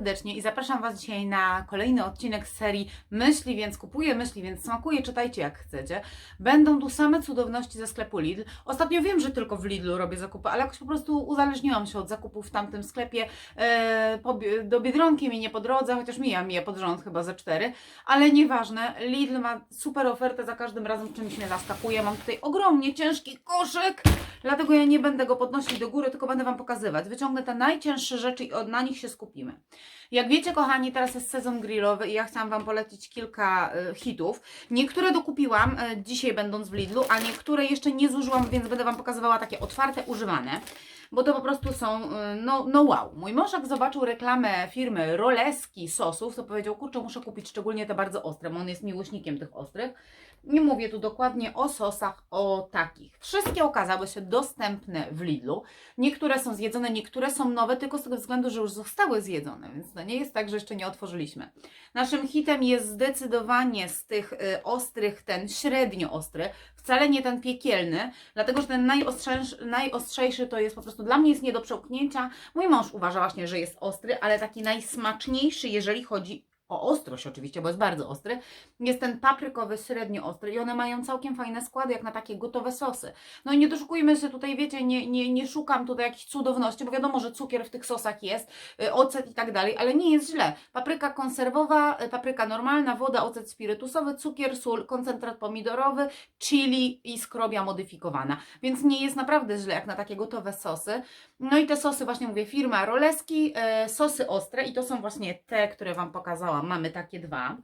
serdecznie i zapraszam Was dzisiaj na kolejny odcinek z serii Myśli więc kupuję, myśli więc smakuje, czytajcie jak chcecie. Będą tu same cudowności ze sklepu Lidl. Ostatnio wiem, że tylko w Lidlu robię zakupy, ale jakoś po prostu uzależniłam się od zakupów w tamtym sklepie. Po, do Biedronki mi nie po drodze, chociaż mija mi je pod rząd chyba ze cztery, ale nieważne. Lidl ma super ofertę za każdym razem, czymś mnie zaskakuje. Mam tutaj ogromnie ciężki koszyk, dlatego ja nie będę go podnosić do góry, tylko będę Wam pokazywać. Wyciągnę te najcięższe rzeczy i od, na nich się skupimy. Jak wiecie, kochani, teraz jest sezon grillowy i ja chciałam Wam polecić kilka y, hitów. Niektóre dokupiłam y, dzisiaj będąc w Lidlu, a niektóre jeszcze nie zużyłam, więc będę Wam pokazywała takie otwarte, używane. Bo to po prostu są, y, no, no wow. Mój mąż jak zobaczył reklamę firmy Roleski sosów, to powiedział, kurczę, muszę kupić szczególnie te bardzo ostre, bo on jest miłośnikiem tych ostrych. Nie mówię tu dokładnie o sosach, o takich. Wszystkie okazały się dostępne w Lidlu. Niektóre są zjedzone, niektóre są nowe, tylko z tego względu, że już zostały zjedzone, więc to nie jest tak, że jeszcze nie otworzyliśmy. Naszym hitem jest zdecydowanie z tych y, ostrych ten średnio ostry, wcale nie ten piekielny, dlatego że ten najostrzejszy, najostrzejszy to jest po prostu dla mnie jest nie do przełknięcia. Mój mąż uważa właśnie, że jest ostry, ale taki najsmaczniejszy, jeżeli chodzi o ostrość oczywiście, bo jest bardzo ostry, jest ten paprykowy średnio ostry i one mają całkiem fajne składy, jak na takie gotowe sosy. No i nie doszukujmy się tutaj, wiecie, nie, nie, nie szukam tutaj jakichś cudowności, bo wiadomo, że cukier w tych sosach jest, y, ocet i tak dalej, ale nie jest źle. Papryka konserwowa, y, papryka normalna, woda, ocet spirytusowy, cukier, sól, koncentrat pomidorowy, chili i skrobia modyfikowana. Więc nie jest naprawdę źle, jak na takie gotowe sosy. No i te sosy, właśnie mówię, firma Roleski, e, sosy ostre i to są właśnie te, które Wam pokazałam. Mamy takie dwa.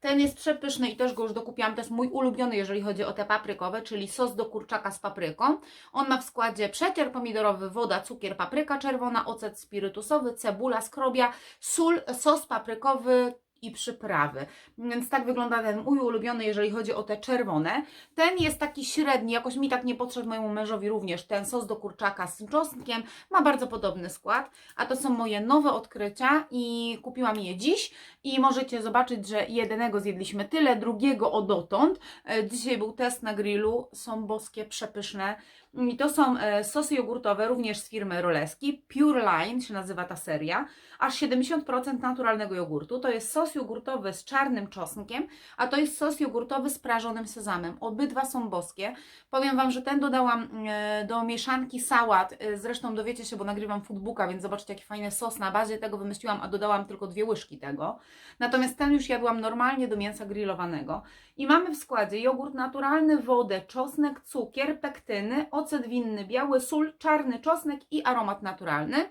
Ten jest przepyszny i też go już dokupiłam. To jest mój ulubiony, jeżeli chodzi o te paprykowe, czyli sos do kurczaka z papryką. On ma w składzie przecier pomidorowy, woda, cukier, papryka czerwona, ocet spirytusowy, cebula, skrobia, sól, sos paprykowy, i przyprawy. Więc tak wygląda ten mój ulubiony, jeżeli chodzi o te czerwone. Ten jest taki średni, jakoś mi tak nie podszedł mojemu mężowi również. Ten sos do kurczaka z czosnkiem ma bardzo podobny skład, a to są moje nowe odkrycia i kupiłam je dziś i możecie zobaczyć, że jednego zjedliśmy tyle, drugiego o dotąd. E, Dzisiaj był test na grillu, są boskie, przepyszne. I to są e, sosy jogurtowe, również z firmy Roleski. Pure Line się nazywa ta seria. Aż 70% naturalnego jogurtu. To jest sos jogurtowy z czarnym czosnkiem, a to jest sos jogurtowy z prażonym sezamem. Obydwa są boskie. Powiem Wam, że ten dodałam e, do mieszanki sałat. Zresztą dowiecie się, bo nagrywam foodbooka, więc zobaczcie jaki fajny sos. Na bazie tego wymyśliłam, a dodałam tylko dwie łyżki tego. Natomiast ten już jadłam normalnie do mięsa grillowanego. I mamy w składzie jogurt naturalny, wodę, czosnek, cukier, pektyny, ocet winny, biały, sól, czarny czosnek i aromat naturalny.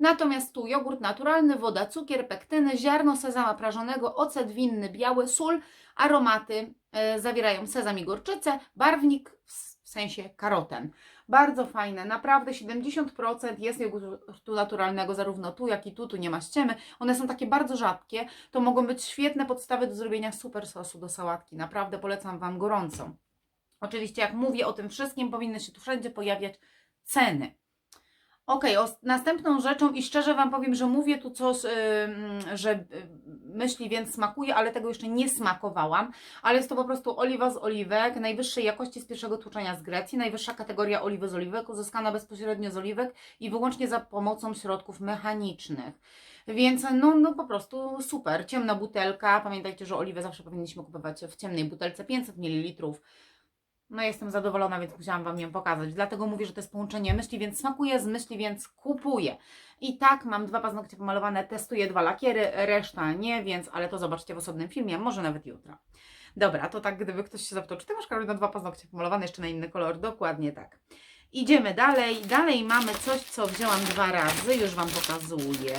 Natomiast tu jogurt naturalny, woda, cukier, pektyny, ziarno sezama prażonego, ocet winny, biały, sól, aromaty e, zawierają sezam i gorczycę, barwnik w, sensie karoten. Bardzo fajne, naprawdę 70% jest jogurtu naturalnego, zarówno tu, jak i tu, tu nie ma ściemy. One są takie bardzo rzadkie, to mogą być świetne podstawy do zrobienia super sosu do sałatki. Naprawdę polecam Wam gorąco. Oczywiście, jak mówię o tym wszystkim, powinny się tu wszędzie pojawiać ceny. Ok, następną rzeczą i szczerze Wam powiem, że mówię tu coś, yy, że yy, myśli więc smakuje, ale tego jeszcze nie smakowałam, ale jest to po prostu oliwa z oliwek najwyższej jakości z pierwszego tłuczenia z Grecji, najwyższa kategoria oliwy z oliwek, uzyskana bezpośrednio z oliwek i wyłącznie za pomocą środków mechanicznych. Więc no, no po prostu super, ciemna butelka, pamiętajcie, że oliwę zawsze powinniśmy kupować w ciemnej butelce. 500 ml, no jestem zadowolona, więc musiałam Wam ją pokazać. Dlatego mówię, że to jest połączenie myśli, więc smakuje, z myśli, więc kupuję. I tak, mam dwa paznokcie pomalowane, testuję dwa lakiery, reszta nie, więc, ale to zobaczcie w osobnym filmie, może nawet jutro. Dobra, to tak, gdyby ktoś się zapytał, czy Ty masz Karolina dwa paznokcie pomalowane jeszcze na inny kolor? Dokładnie tak. Idziemy dalej. Dalej mamy coś, co wzięłam dwa razy, już Wam pokazuję.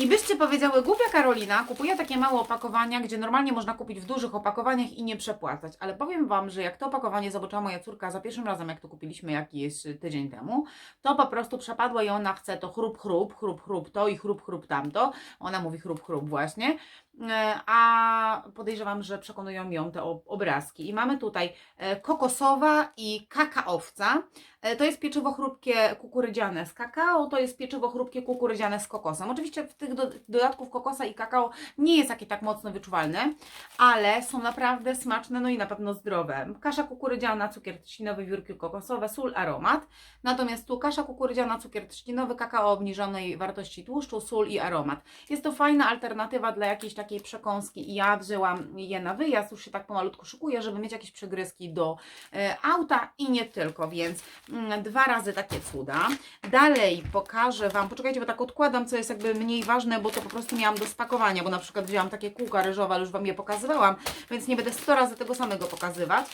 I byście powiedziały, głupia Karolina, kupuje takie małe opakowania, gdzie normalnie można kupić w dużych opakowaniach i nie przepłacać. Ale powiem Wam, że jak to opakowanie zobaczyła moja córka za pierwszym razem, jak to kupiliśmy jakiś tydzień temu, to po prostu przepadła i ona chce to chrup, chrup, chrup, chrup to i chrup, chrup tamto. Ona mówi chrup, chrup właśnie. E, a podejrzewam, że przekonują ją te ob- obrazki. I mamy tutaj e, kokosowa i kakaowca. E, To jest pieczywo chrupkie kukurydziane z kakao, to jest pieczywo chrupkie kukurydziane z kokosem. Oczywiście w tych do, dodatków kokosa i kakao nie jest takie tak mocno wyczuwalne, ale są naprawdę smaczne, no i na pewno zdrowe. Kasza kukurydziana, cukier trzcinowy, wiórki kokosowe, sól, aromat. Natomiast tu kasza kukurydziana, cukier trzcinowy, kakao obniżonej wartości tłuszczu, sól i aromat. Jest to fajna alternatywa dla jakiejś takiej przekąski i ja wzięłam je na wyjazd, już się tak pomalutku szykuję, żeby mieć jakieś przygryzki do e, auta i nie tylko, więc mm, dwa razy takie cuda. Dalej pokażę Wam, poczekajcie, bo tak odkładam, co jest jakby mniej ważne, bo to po prostu miałam do spakowania, bo na przykład wzięłam takie kółka ryżowe, ale już Wam je pokazywałam, więc nie będę 100 razy tego samego pokazywać.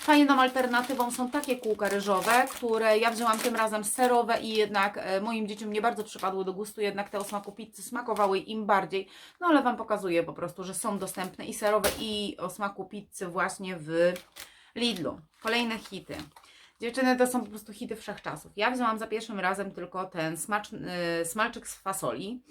Fajną alternatywą są takie kółka ryżowe, które ja wzięłam tym razem serowe i jednak e, moim dzieciom nie bardzo przypadły do gustu, jednak te o smaku pizzy smakowały im bardziej. No ale Wam pokazuję po prostu, że są dostępne i serowe i o smaku pizzy właśnie w Lidlu. Kolejne hity. Dziewczyny to są po prostu hity wszechczasów. Ja wzięłam za pierwszym razem tylko ten smaczny, y, smalczyk z fasoli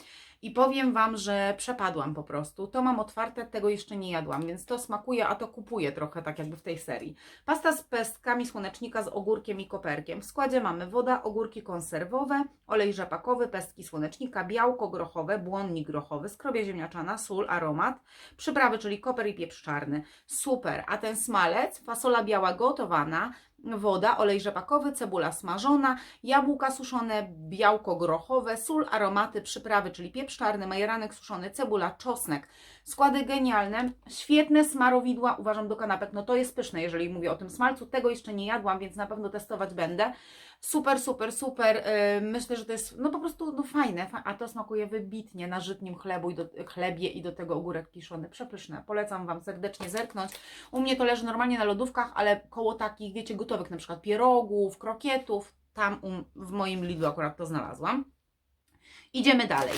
i powiem Wam, że przepadłam po prostu. To mam otwarte, tego jeszcze nie jadłam, więc to smakuje, a to kupuję trochę tak jakby w tej serii. Pasta z pestkami słonecznika z ogórkiem i koperkiem. W składzie mamy woda, ogórki konserwowe, olej rzepakowy, pestki słonecznika, białko grochowe, błonnik grochowy, skrobia ziemniaczana, sól, aromat, przyprawy, czyli koper i pieprz czarny. Super, a ten smalec, fasola biała gotowana, woda, olej rzepakowy, cebula smażona, jabłka suszone, białko grochowe, sól, aromaty, przyprawy, czyli pieprz czarny, majeranek suszony, cebula, czosnek. Składy genialne, świetne smarowidła, uważam do kanapek, no to jest pyszne, jeżeli mówię o tym smalcu, tego jeszcze nie jadłam, więc na pewno testować będę. Super, super, super, yy, myślę, że to jest no po prostu no fajne, fa- a to smakuje wybitnie na żytnim chlebu i do, chlebie i do tego ogórek kiszony, przepyszne, polecam Wam serdecznie zerknąć. U mnie to leży normalnie na lodówkach, ale koło takich, wiecie, na przykład pierogów, krokietów, tam w moim Lidlu akurat to znalazłam. Idziemy dalej.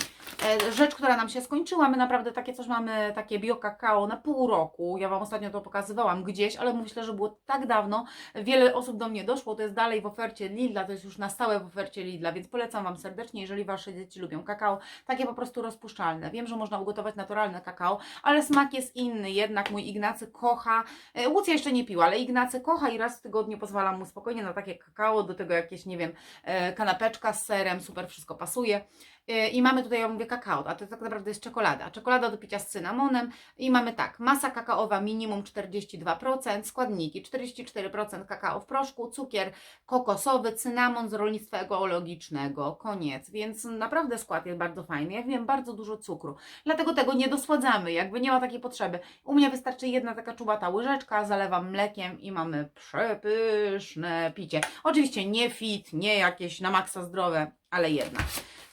E, Rzecz, która nam się skończyła, my naprawdę takie coś mamy, takie bio kakao na pół roku. Ja Wam ostatnio to pokazywałam gdzieś, ale myślę, że było tak dawno. Wiele osób do mnie doszło, to jest dalej w ofercie Lidla, to jest już na stałe w ofercie Lidla, więc polecam Wam serdecznie, jeżeli Wasze dzieci lubią kakao, takie po prostu rozpuszczalne. Wiem, że można ugotować naturalne kakao, ale smak jest inny. Jednak mój Ignacy kocha, e, Łucja jeszcze nie piła, ale Ignacy kocha i raz w tygodniu pozwalam mu spokojnie na takie kakao, do tego jakieś, nie wiem, e, kanapeczka z serem, super wszystko pasuje. E, I mamy tutaj, ja mówię kakao, a to tak naprawdę jest czekolada. Czekolada do picia z cynamonem i mamy tak, masa kakaowa minimum 42%, składniki 44% kakao w proszku, cukier kokosowy, cynamon z rolnictwa ekologicznego, koniec. Więc naprawdę skład jest bardzo fajny. Ja wiem, bardzo dużo cukru. Dlatego tego nie dosładzamy, jakby nie ma takiej potrzeby. U mnie wystarczy jedna taka czubata łyżeczka, zalewam mlekiem i mamy przepyszne picie. Oczywiście nie fit, nie jakieś na maksa zdrowe, ale jednak.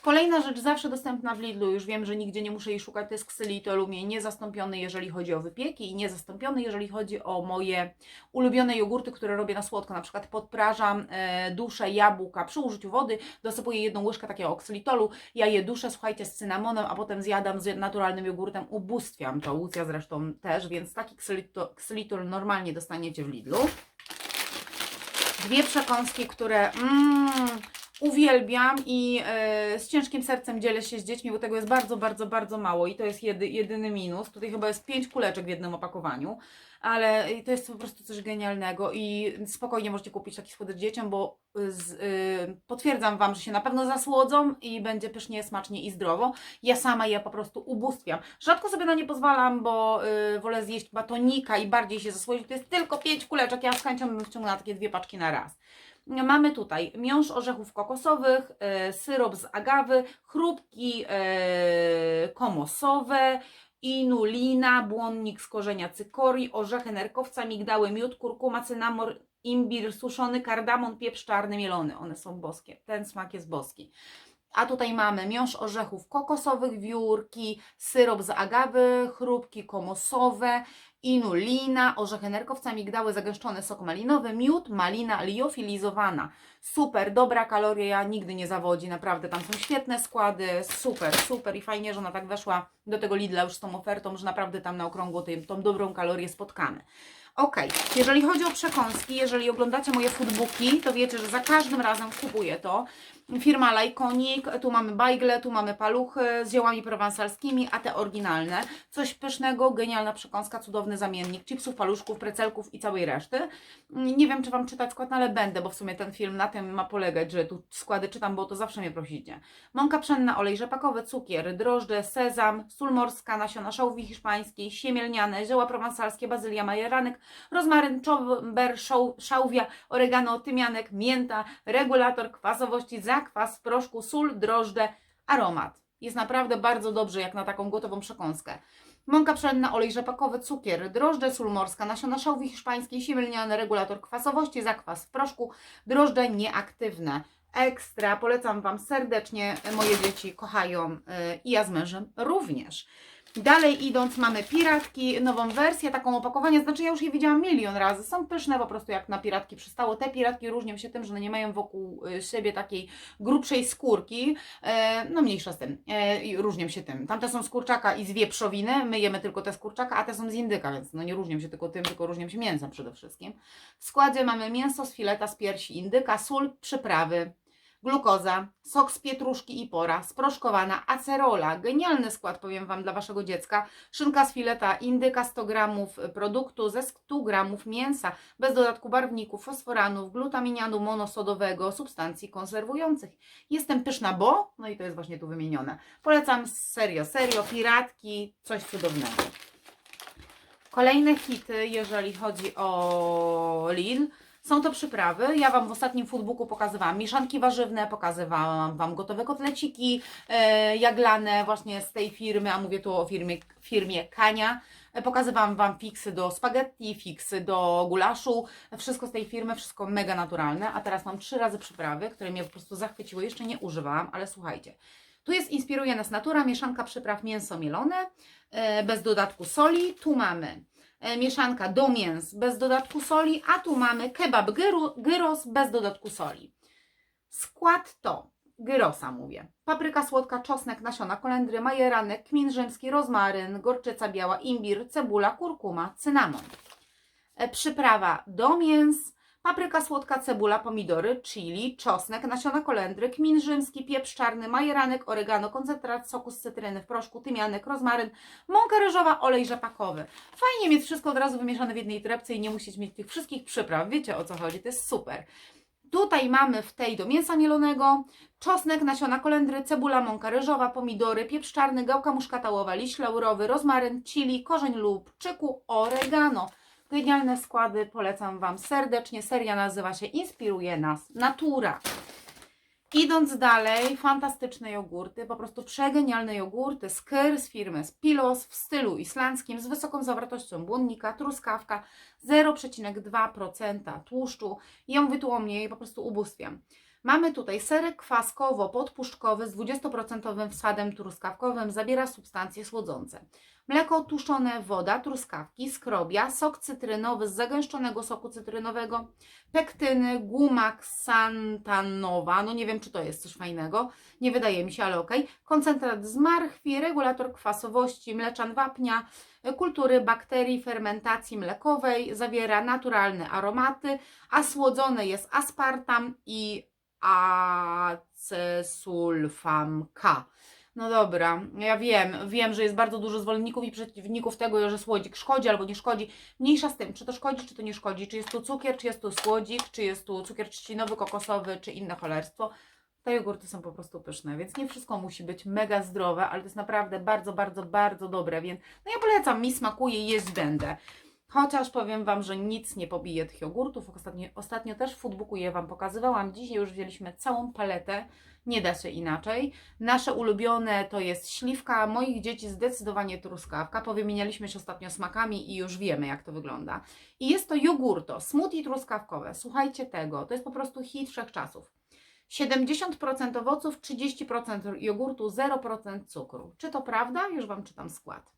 Kolejna rzecz zawsze dostępna w Lidlu, już wiem, że nigdzie nie muszę jej szukać, to jest ksylitol, u mnie niezastąpiony, jeżeli chodzi o wypieki i niezastąpiony, jeżeli chodzi o moje ulubione jogurty, które robię na słodko. Na przykład podprażam e, duszę jabłka przy użyciu wody, dosypuję jedną łyżkę takiego ksylitolu, ja je duszę, słuchajcie, z cynamonem, a potem zjadam z naturalnym jogurtem, ubóstwiam to, Łucja zresztą też, więc taki ksylitol, ksylitol normalnie dostaniecie w Lidlu. Dwie przekąski, które mm, uwielbiam i e, z ciężkim sercem dzielę się z dziećmi, bo tego jest bardzo, bardzo, bardzo mało i to jest jedy, jedyny minus. Tutaj chyba jest pięć kuleczek w jednym opakowaniu, ale to jest po prostu coś genialnego i spokojnie możecie kupić taki słodycz dzieciom, bo z, y, potwierdzam Wam, że się na pewno zasłodzą i będzie pysznie, smacznie i zdrowo. Ja sama je po prostu ubóstwiam. Rzadko sobie na nie pozwalam, bo y, wolę zjeść batonika i bardziej się zasłodzić. To jest tylko pięć kuleczek, ja z chęcią bym wciągnęła takie dwie paczki na raz. Mamy tutaj miąższ orzechów kokosowych, e, syrop z agawy, chrupki e, komosowe, inulina, błonnik z korzenia cykorii, orzechy nerkowca, migdały, miód, kurkuma, cynamon, imbir suszony, kardamon, pieprz czarny, mielony. One są boskie. Ten smak jest boski. A tutaj mamy miąższ orzechów kokosowych, wiórki, syrop z agawy, chrupki komosowe, inulina, orzechy nerkowca, migdały, zagęszczony sok malinowy, miód, malina liofilizowana. Super, dobra kaloria, nigdy nie zawodzi, naprawdę tam są świetne składy, super, super i fajnie, że ona tak weszła do tego Lidla już z tą ofertą, że naprawdę tam na okrągło tej, tą dobrą kalorię spotkamy. Ok, jeżeli chodzi o przekąski, jeżeli oglądacie moje foodbooki, to wiecie, że za każdym razem kupuję to. Firma Lajkonik, tu mamy bajgle, tu mamy paluchy z ziołami prowansalskimi, a te oryginalne. Coś pysznego, genialna przekąska, cudowny zamiennik chipsów, paluszków, precelków i całej reszty. Nie wiem, czy Wam czytać skład, no ale będę, bo w sumie ten film na tym ma polegać, że tu składy czytam, bo to zawsze mnie prosicie. Mąka pszenna, olej rzepakowy, cukier, drożdże, sezam, sól morska, nasiona szałwi hiszpańskiej, siemielniane, zioła prowansalskie, bazylia, majeranek, rozmaryn, czomber, szał- szałwia, oregano, tymianek, mięta, regulator kwasowości, zakwas proszku, sól, drożdże, aromat. Jest naprawdę bardzo dobrze jak na taką gotową przekąskę. Mąka pszenna, olej rzepakowy, cukier, drożdże, sól morska, nasiona szałwi hiszpańskiej, siemielniane, regulator kwasowości, zakwas w proszku, drożdże nieaktywne. Ekstra, polecam Wam serdecznie, moje dzieci kochają yy, i ja z mężem również. Dalej idąc mamy piratki, nową wersję, taką opakowania, znaczy ja już je widziałam milion razy, są pyszne po prostu jak na piratki przystało. Te piratki różnią się tym, że one nie mają wokół y, siebie takiej grubszej skórki, e, no mniejsza z tym, e, różnią się tym. Tamte są z kurczaka i z wieprzowiny, my jemy tylko te z kurczaka, a te są z indyka, więc no nie różnią się tylko tym, tylko różnią się mięsem przede wszystkim. W składzie mamy mięso z fileta z piersi indyka, sól, przyprawy, glukoza, sok z pietruszki i pora, sproszkowana acerola, genialny skład powiem Wam dla Waszego dziecka, szynka z fileta indyka 100 gramów produktu ze 100 gramów mięsa, bez dodatku barwników, fosforanów, glutaminianu monosodowego, substancji konserwujących. Jestem pyszna, bo, no i to jest właśnie tu wymienione. Polecam serio, serio, piratki, coś cudownego. Kolejne hity, jeżeli chodzi o Lidl, są to przyprawy. Ja Wam w ostatnim foodbooku pokazywałam mieszanki warzywne, pokazywałam Wam gotowe kotleciki e, jaglane właśnie z tej firmy, a mówię tu o firmie, firmie Kania. E, Pokazywałam Wam fiksy do spaghetti, fiksy do gulaszu, wszystko z tej firmy, wszystko mega naturalne. A teraz mam trzy razy przyprawy, które mnie po prostu zachwyciły. Jeszcze nie używałam, ale słuchajcie. Tu jest Inspiruje nas natura, mieszanka przypraw mięso mielone, e, bez dodatku soli. Tu mamy mieszanka do mięs bez dodatku soli, a tu mamy kebab gyros bez dodatku soli. Skład to gyrosa mówię. Papryka słodka, czosnek, nasiona kolendry, majeranek, kmin rzymski, rozmaryn, gorczyca biała, imbir, cebula, kurkuma, cynamon. E, Przyprawa do mięs, papryka słodka, cebula, pomidory, chili, czosnek, nasiona kolendry, kmin rzymski, pieprz czarny, majeranek, oregano, koncentrat soku z cytryny w proszku, tymianek, rozmaryn, mąka ryżowa, olej rzepakowy. Fajnie mieć wszystko od razu wymieszane w jednej torebce i nie musieć mieć tych wszystkich przypraw. Wiecie o co chodzi, to jest super. Tutaj mamy w tej do mięsa mielonego czosnek, nasiona kolendry, cebula, mąka ryżowa, pomidory, pieprz czarny, gałka muszkatałowa, liść laurowy, rozmaryn, chili, korzeń lubczyku, oregano. Genialne składy, polecam Wam serdecznie. Seria nazywa się Inspiruje nas Natura. Idąc dalej, fantastyczne jogurty, po prostu przegenialne jogurty z Kyr z firmy Spilos w stylu islandzkim z wysoką zawartością błonnika, truskawka, 0,2% tłuszczu. Ja mówię tu o mnie i po prostu ubóstwiam. Mamy tutaj serek kwaskowo-podpuszczkowy z 20% wsadem truskawkowym, zawiera substancje słodzące. Mleko tuszone, woda, truskawki, skrobia, sok cytrynowy z zagęszczonego soku cytrynowego, pektyny, guma ksantanowa, no nie wiem czy to jest coś fajnego, nie wydaje mi się, ale okej, koncentrat z marchwi, regulator kwasowości, mleczan wapnia, kultury bakterii fermentacji mlekowej, zawiera naturalne aromaty, a słodzony jest aspartam i acesulfam K. No dobra, ja wiem, wiem, że jest bardzo dużo zwolenników i przeciwników tego, że słodzik szkodzi albo nie szkodzi. Mniejsza z tym, czy to szkodzi, czy to nie szkodzi, czy jest tu cukier, czy jest tu słodzik, czy jest tu cukier trzcinowy, kokosowy, czy inne cholerstwo. Te jogurty są po prostu pyszne, więc nie wszystko musi być mega zdrowe, ale to jest naprawdę bardzo, bardzo, bardzo dobre, więc no ja polecam, mi smakuje, jeść będę. Chociaż powiem Wam, że nic nie pobije tych jogurtów. Ostatnio, ostatnio też w foodbooku je Wam pokazywałam. Dzisiaj już wzięliśmy całą paletę. Nie da się inaczej. Nasze ulubione to jest śliwka, moich dzieci zdecydowanie truskawka. Powymienialiśmy się ostatnio smakami i już wiemy jak to wygląda. I jest to jogurto, smoothie truskawkowe. Słuchajcie tego, to jest po prostu hit wszechczasów. 70% owoców, 30% jogurtu, 0% cukru. Czy to prawda? Już Wam czytam skład.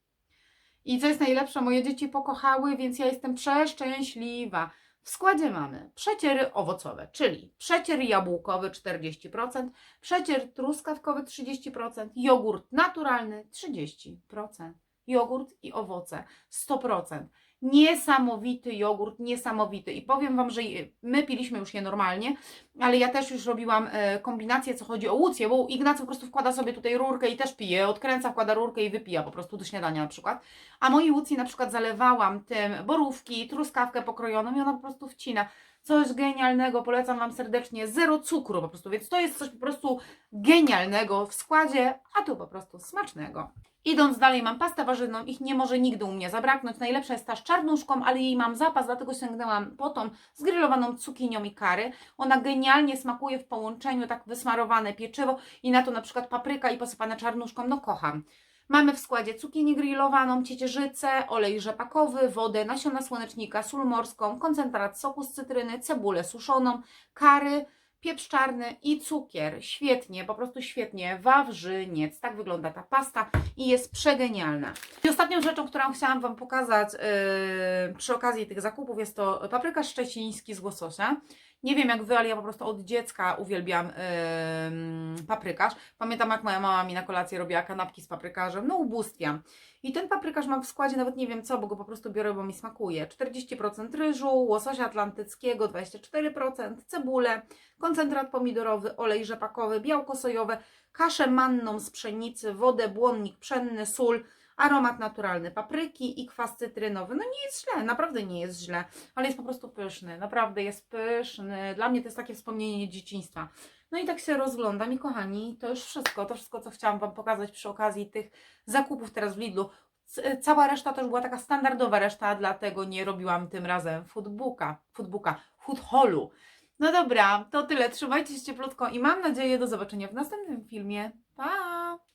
I co jest najlepsze, moje dzieci pokochały, więc ja jestem przeszczęśliwa. W składzie mamy przeciery owocowe, czyli przecier jabłkowy 40%, przecier truskawkowy 30%, jogurt naturalny 30%, jogurt i owoce 100%. Niesamowity jogurt, niesamowity. I powiem Wam, że my piliśmy już je normalnie, ale ja też już robiłam e, kombinację, co chodzi o łucję, bo Ignacy po prostu wkłada sobie tutaj rurkę i też pije, odkręca, wkłada rurkę i wypija po prostu do śniadania na przykład. A mojej łucji na przykład zalewałam tym borówki, truskawkę pokrojoną i ona po prostu wcina. Coś genialnego, polecam Wam serdecznie, zero cukru po prostu, więc to jest coś po prostu genialnego w składzie, a tu po prostu smacznego. Idąc dalej, mam pastę warzywną, ich nie może nigdy u mnie zabraknąć. Najlepsza jest ta z czarnuszką, ale jej mam zapas, dlatego sięgnęłam po tą zgrillowaną cukinią i kary. Ona genialnie smakuje w połączeniu, tak wysmarowane pieczywo i na to na przykład papryka i posypane czarnuszką, no kocham. Mamy w składzie cukinię grillowaną, ciecierzycę, olej rzepakowy, wodę, nasiona słonecznika, sól morską, koncentrat soku z cytryny, cebulę suszoną, kary, pieprz czarny i cukier. Świetnie, po prostu świetnie. Wawrzyniec. Tak wygląda ta pasta i jest przegenialna. I ostatnią rzeczą, którą chciałam Wam pokazać yy, przy okazji tych zakupów jest to paprykarz szczeciński z łososia. Nie wiem jak Wy, ale ja po prostu od dziecka uwielbiam yy, paprykarz. Pamiętam jak moja mama mi na kolację robiła kanapki z paprykarzem. No ubóstwiam. I ten paprykarz mam w składzie nawet nie wiem co, bo go po prostu biorę, bo mi smakuje. 40% ryżu, łososia atlantyckiego 24%, cebulę, koncentrat pomidorowy, olej rzepakowy, białko sojowe, kaszę manną z pszenicy, wodę, błonnik pszenny, sól, aromat naturalny papryki i kwas cytrynowy. No nie jest źle, naprawdę nie jest źle, ale jest po prostu pyszny, naprawdę jest pyszny. Dla mnie to jest takie wspomnienie dzieciństwa. No i tak się rozglądam i kochani, to już wszystko, to wszystko, co chciałam Wam pokazać przy okazji tych zakupów teraz w Lidlu. C- Cała reszta to już była taka standardowa reszta, dlatego nie robiłam tym razem foodbooka, foodbooka, food hallu. No dobra, to tyle. Trzymajcie się cieplutko i mam nadzieję do zobaczenia w następnym filmie. Pa!